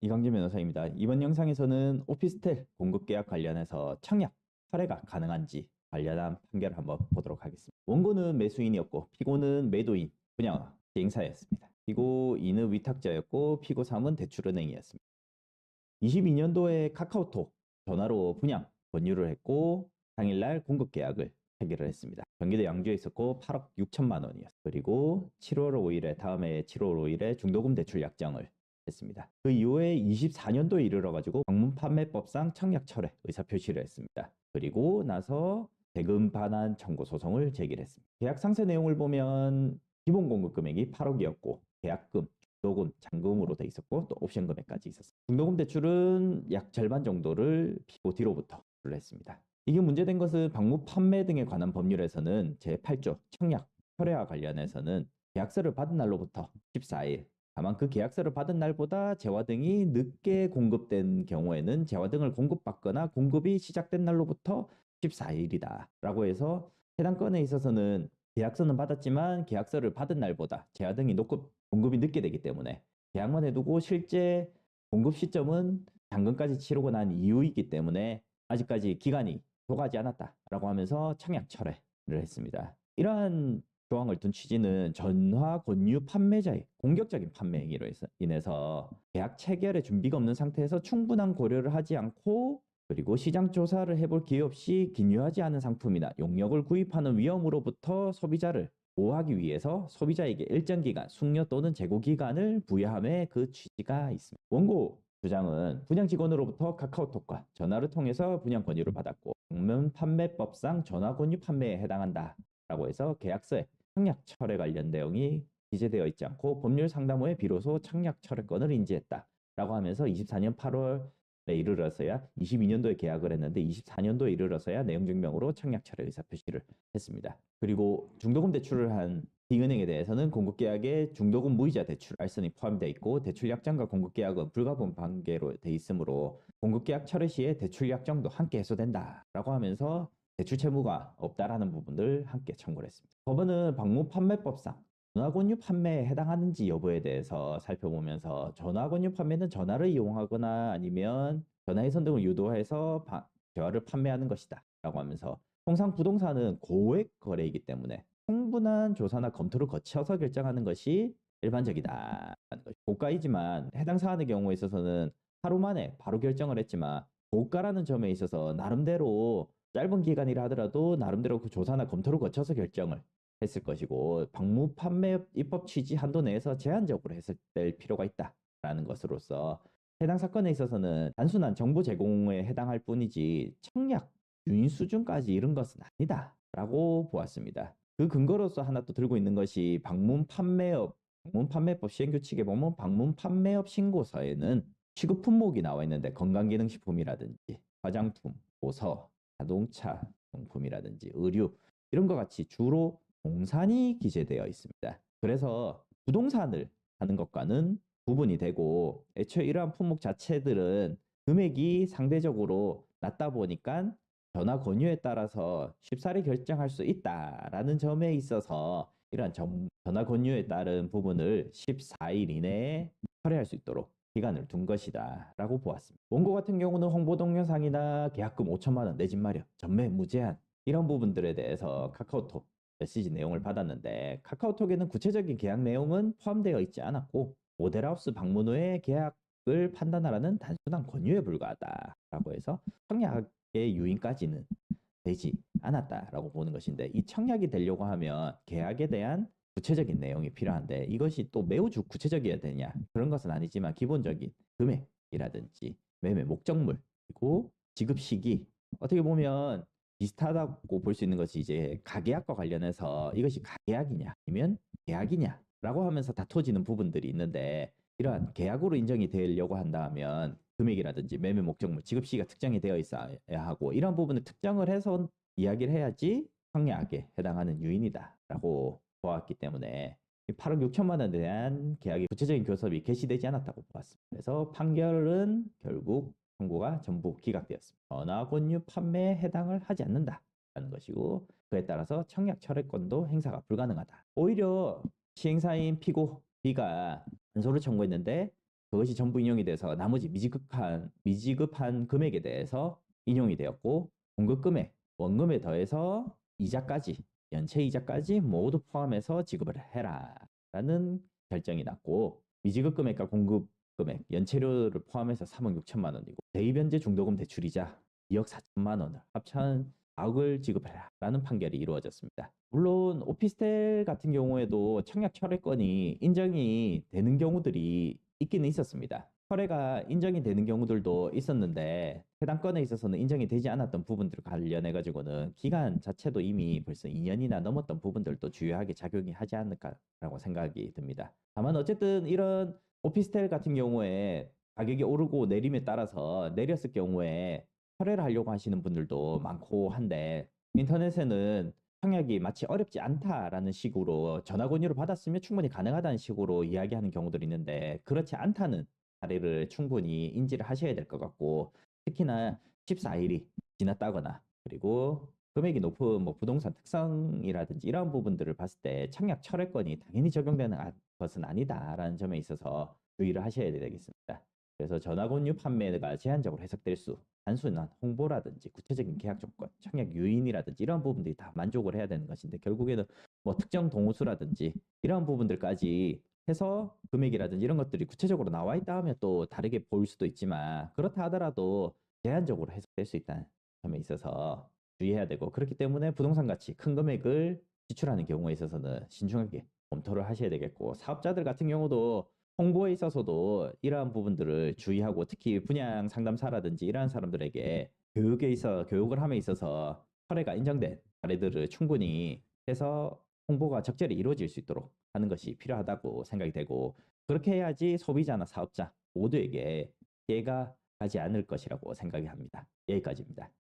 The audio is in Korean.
이광진 변호사입니다. 이번 영상에서는 오피스텔 공급 계약 관련해서 청약 철회가 가능한지 관련한 판결을 한번 보도록 하겠습니다. 원고는 매수인이었고 피고는 매도인 분양 시행사였습니다. 피고 2는 위탁자였고 피고 3은 대출은행이었습니다. 22년도에 카카오톡 전화로 분양 권유를 했고 당일날 공급 계약을 체결을 했습니다. 경기도 양주에 있었고 8억 6천만 원이었어요. 그리고 7월 5일에 다음해 7월 5일에 중도금 대출 약정을 했습니다. 그 이후에 24년도에 이르러 가지고 방문 판매법상 청약 철회 의사 표시를 했습니다. 그리고 나서 대금 반환 청구 소송을 제기했습니다. 계약 상세 내용을 보면 기본 공급 금액이 8억이었고 계약금, 중도금, 잔금으로 돼 있었고 또 옵션 금액까지 있었습니다. 중도금 대출은 약 절반 정도를 피고 뒤로부터 를 했습니다. 이게 문제된 것은 방문 판매 등에 관한 법률에서는 제8조 청약 철회와 관련해서는 계약서를 받은 날로부터 14일 다만 그 계약서를 받은 날보다 재화 등이 늦게 공급된 경우에는 재화 등을 공급받거나 공급이 시작된 날로부터 14일이다 라고 해서 해당 건에 있어서는 계약서는 받았지만 계약서를 받은 날보다 재화 등이 녹급, 공급이 늦게 되기 때문에 계약만 해두고 실제 공급 시점은 잔금까지 치르고 난 이후이기 때문에 아직까지 기간이 도가지 않았다라고 하면서 청약 철회를 했습니다. 이러한 조항을 둔 취지는 전화 권유 판매자의 공격적인 판매 행위로 인해서 계약 체결의 준비가 없는 상태에서 충분한 고려를 하지 않고 그리고 시장 조사를 해볼 기회 없이 기뉴하지 않은 상품이나 용역을 구입하는 위험으로부터 소비자를 보호하기 위해서 소비자에게 일정 기간 숙려 또는 재고 기간을 부여함에 그 취지가 있습니다. 원고 주장은 분양 직원으로부터 카카오톡과 전화를 통해서 분양 권유를 받았고 방문 판매법상 전화 권유 판매에 해당한다. 라고 해서 계약서에 청약 철회 관련 내용이 기재되어 있지 않고 법률 상담 후에 비로소 청약 철회권을 인지했다. 라고 하면서 24년 8월에 이르러서야 22년도에 계약을 했는데 24년도에 이르러서야 내용 증명으로 청약 철회 의사 표시를 했습니다. 그리고 중도금 대출을 한 D은행에 대해서는 공급계약에 중도금 무이자 대출 알선이 포함되어 있고 대출 약정과 공급계약은 불가분 관계로 돼 있으므로 공급계약 철회 시에 대출 약정도 함께 해소된다라고 하면서 대출 채무가 없다라는 부분을 함께 청구를 했습니다. 법원은 방문 판매법상 전화권유 판매에 해당하는지 여부에 대해서 살펴보면서 전화권유 판매는 전화를 이용하거나 아니면 전화해선 등을 유도해서 대화를 판매하는 것이다 라고 하면서 통상 부동산은 고액 거래이기 때문에 충분한 조사나 검토를 거쳐서 결정하는 것이 일반적이다. 고가이지만 해당 사안의 경우에 있어서는 하루 만에 바로 결정을 했지만 고가라는 점에 있어서 나름대로 짧은 기간이라 하더라도 나름대로 그 조사나 검토를 거쳐서 결정을 했을 것이고 방무 판매 입법 취지 한도 내에서 제한적으로 했을 필요가 있다라는 것으로서 해당 사건에 있어서는 단순한 정보 제공에 해당할 뿐이지 청약 유인 수준까지 이른 것은 아니다라고 보았습니다. 그 근거로서 하나 또 들고 있는 것이 방문 판매업 방문 판매법 시행 규칙에 보면 방문 판매업 신고서에는 취급 품목이 나와 있는데 건강기능식품이라든지 화장품, 보서, 자동차 용품이라든지 의류 이런 것 같이 주로 동산이 기재되어 있습니다. 그래서 부동산을 하는 것과는 구분이 되고 애초에 이러한 품목 자체들은 금액이 상대적으로 낮다 보니까 전화 권유에 따라서 쉽사리 결정할 수 있다라는 점에 있어서 이러한 전화 권유에 따른 부분을 14일 이내에 철회할 수 있도록 기간을 둔 것이다 라고 보았습니다. 원고 같은 경우는 홍보 동영상이나 계약금 5천만 원, 내 집 마련, 전매 무제한 이런 부분들에 대해서 카카오톡 메시지 내용을 받았는데 카카오톡에는 구체적인 계약 내용은 포함되어 있지 않았고 모델하우스 방문 후에 계약을 판단하라는 단순한 권유에 불과하다라고 해서 청약의 유인까지는 되지 않았다라고 보는 것인데 이 청약이 되려고 하면 계약에 대한 구체적인 내용이 필요한데 이것이 또 매우 구체적이어야 되냐? 그런 것은 아니지만 기본적인 금액이라든지 매매 목적물 그리고 지급 시기. 어떻게 보면 비슷하다고 볼 수 있는 것이 이제 가계약과 관련해서 이것이 가계약이냐 아니면 계약이냐라고 하면서 다퉈지는 부분들이 있는데 이러한 계약으로 인정이 되려고 한다면 금액이라든지 매매 목적물 지급 시기가 특정이 되어 있어야 하고 이런 부분을 특정을 해서 이야기를 해야지 청약에 해당하는 유인이다라고 보았기 때문에 8억 6천만 원에 대한 계약의 구체적인 교섭이 개시되지 않았다고 보았습니다. 그래서 판결은 결국 청구가 전부 기각되었습니다. 전화 권유 판매에 해당을 하지 않는다라는 것이고 그에 따라서 청약 철회권도 행사가 불가능하다. 오히려 시행사인 피고 B가 반소를 청구했는데 그것이 전부 인용이 돼서 나머지 미지급한 미지급한 금액에 대해서 인용이 되었고 공급 금액 원금에 더해서 이자까지 연체 이자까지 모두 포함해서 지급을 해라 라는 결정이 났고 미지급 금액과 공급 금액 연체료를 포함해서 3억 6천만 원이고 대입연재 중도금 대출이자 2억 4천만 원을 합천 4억을 지급해라 라는 판결이 이루어졌습니다. 물론 오피스텔 같은 경우에도 청약 철회권이 인정이 되는 경우들이 있기는 있었습니다. 철회가 인정이 되는 경우들도 있었는데 해당 건에 있어서는 인정이 되지 않았던 부분들 관련해 가지고는 기간 자체도 이미 벌써 2년이나 넘었던 부분들도 주요하게 작용이 하지 않을까라고 생각이 듭니다. 다만 어쨌든 이런 오피스텔 같은 경우에 가격이 오르고 내림에 따라서 내렸을 경우에 철회를 하려고 하시는 분들도 많고 한데 인터넷에는 청약이 마치 어렵지 않다라는 식으로 전화 권유를 받았으면 충분히 가능하다는 식으로 이야기하는 경우들이 있는데 그렇지 않다는 사례를 충분히 인지를 하셔야 될 것 같고 특히나 14일이 지났다거나 그리고 금액이 높은 뭐 부동산 특성이라든지 이런 부분들을 봤을 때 청약 철회권이 당연히 적용되는 아- 것은 아니다라는 점에 있어서 주의를 하셔야 되겠습니다. 그래서 전화권유 판매가 제한적으로 해석될 수 단순한 홍보라든지 구체적인 계약 조건, 청약 요인이라든지 이런 부분들이 다 만족을 해야 되는 것인데 결국에는 뭐 특정 동호수라든지 이런 부분들까지 해서 금액이라든지 이런 것들이 구체적으로 나와 있다 하면 또 다르게 보일 수도 있지만 그렇다 하더라도 제한적으로 해석될 수 있다는 점에 있어서 주의해야 되고 그렇기 때문에 부동산 가치 큰 금액을 지출하는 경우에 있어서는 신중하게 검토를 하셔야 되겠고 사업자들 같은 경우도 홍보에 있어서도 이러한 부분들을 주의하고 특히 분양 상담사라든지 이러한 사람들에게 교육에 있어 교육을 함에 있어서 철회가 인정된 사례들을 충분히 해서 홍보가 적절히 이루어질 수 있도록 하는 것이 필요하다고 생각이 되고 그렇게 해야지 소비자나 사업자 모두에게 피해가 가지 않을 것이라고 생각이 합니다. 여기까지입니다.